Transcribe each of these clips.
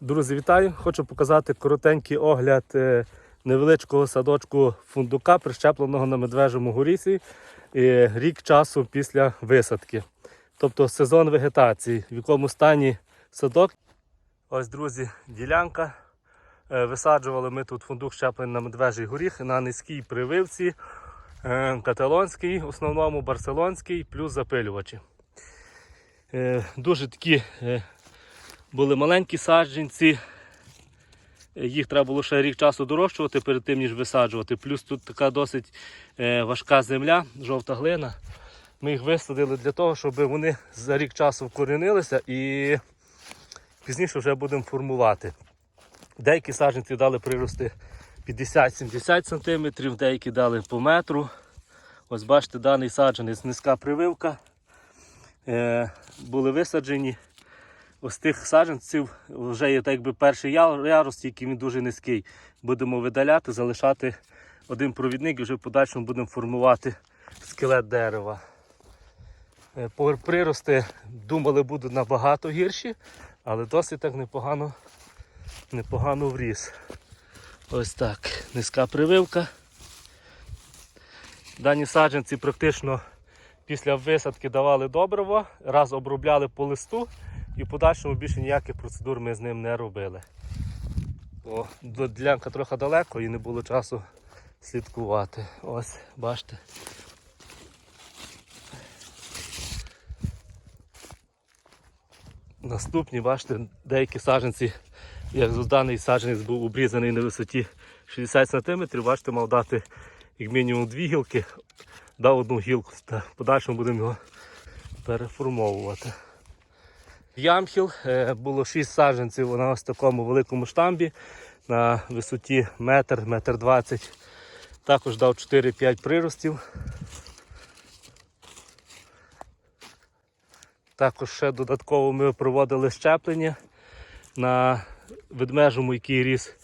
Друзі, вітаю! Хочу показати коротенький огляд е, невеличкого садочку фундука, прищепленого на медвежому горісі е, рік часу після висадки. Тобто сезон вегетації, в якому стані садок. Ось, друзі, ділянка. Е, Висаджували ми тут фундук щеплений на медвежий горіх на низькій прививці, каталонський, в основному барселонський, плюс запилювачі. Дуже такі були маленькі саджанці. Їх треба було ще рік часу дорощувати перед тим, ніж висаджувати. Плюс тут така досить е, важка земля, жовта глина. Ми їх висадили для того, щоб вони за рік часу вкорінилися і пізніше вже будемо формувати. Деякі саджанці дали прирости 50-70 см, деякі дали по метру. Ось бачите, даний саджанець низька прививка. Е, були висаджені. Ось тих саджанців вже є якби перший ярус, тільки він дуже низький. Будемо видаляти, залишати один провідник і вже в подальшому будемо формувати скелет дерева. Е, Прирости думали будуть набагато гірші, але досить так непогано, непогано вріс. Ось так. Низька прививка. Дані саджанці практично після висадки давали добриво, раз обробляли по листу і в подальшому більше ніяких процедур ми з ним не робили. О, ділянка трохи далеко і не було часу слідкувати. Ось, бачите. Наступні, бачите, деякі саджанці, як даний саджанець був обрізаний на висоті 60 см, бачите, мав дати як мінімум дві гілки, дав одну гілку, та в подальшому будемо його переформовувати. Ямхіл е, було 6 саджанців на ось такому великому штамбі на висоті метр, метр двадцять. Також дав 4-5 приростів. Також ще додатково ми проводили щеплення на ведмежому, який ріс.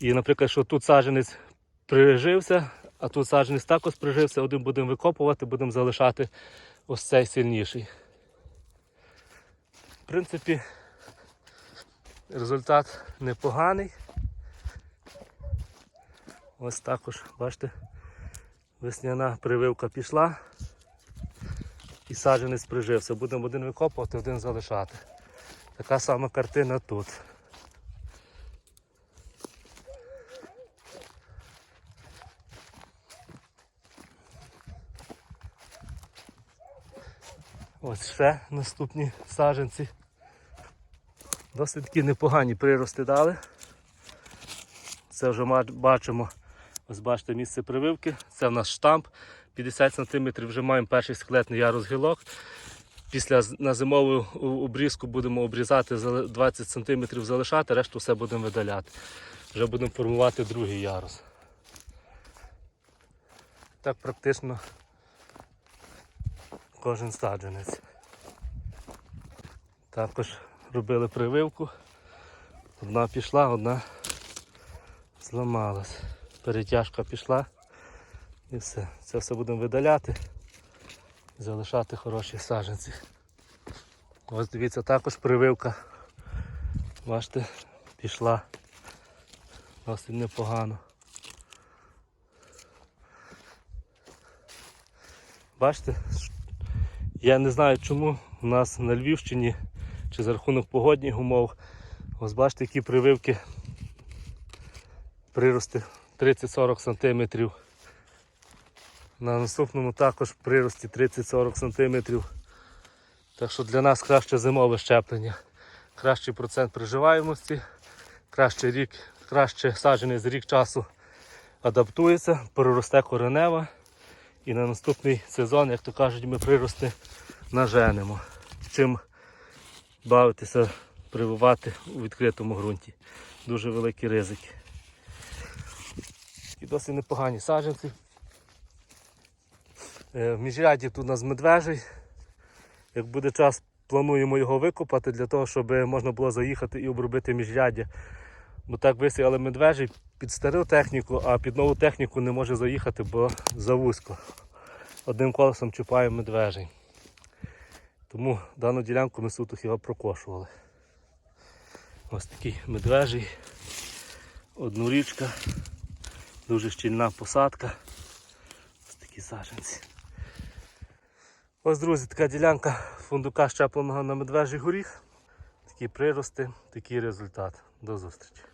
І, наприклад, що тут саджанець прижився, а тут саджанець також прижився, один будемо викопувати, будемо залишати ось цей сильніший. В принципі, результат непоганий. Ось також, бачите, весняна прививка пішла і саджанець прижився. Будемо один викопувати, один залишати. Така сама картина тут. Ось ще наступні саджанці. Досить такі непогані прирости дали. Це вже бачимо, ось бачите місце прививки. Це в нас штамп. 50 см вже маємо перший скелетний ярус гілок. Після на зимову обрізку будемо обрізати 20 см залишати, решту все будемо видаляти. Вже будемо формувати другий ярус. Так практично кожен саджанець. Також робили прививку. Одна пішла, одна зламалась. Перетяжка пішла і все. Це все будемо видаляти і залишати хороші саджанці. Ось дивіться, також прививка. Бачите, пішла досить непогано. Бачите, я не знаю чому у нас на Львівщині чи за рахунок погодних умов. Ось бачите, які прививки прирости 30-40 см. На наступному також прирості 30-40 см. Так що для нас краще зимове щеплення. Кращий процент приживаємості, краще рік, краще саджений з рік часу адаптується, переросте коренева. І на наступний сезон, як то кажуть, ми прирости наженемо. Чим бавитися, прививати у відкритому ґрунті. Дуже великі ризики. І досить непогані саджанці. Е, В міжряді тут у нас медвежий. Як буде час, плануємо його викопати для того, щоб можна було заїхати і обробити міжряддя. Бо так висіяли медвежий під стару техніку, а під нову техніку не може заїхати, бо завузько. Одним колесом чіпає медвежий. Тому дану ділянку ми суто його прокошували. Ось такий медвежий, однорічка, дуже щільна посадка. Ось такі саджанці. Ось, друзі, така ділянка фундука щепленого на медвежий горіх. Такі прирости, такий результат. До зустрічі.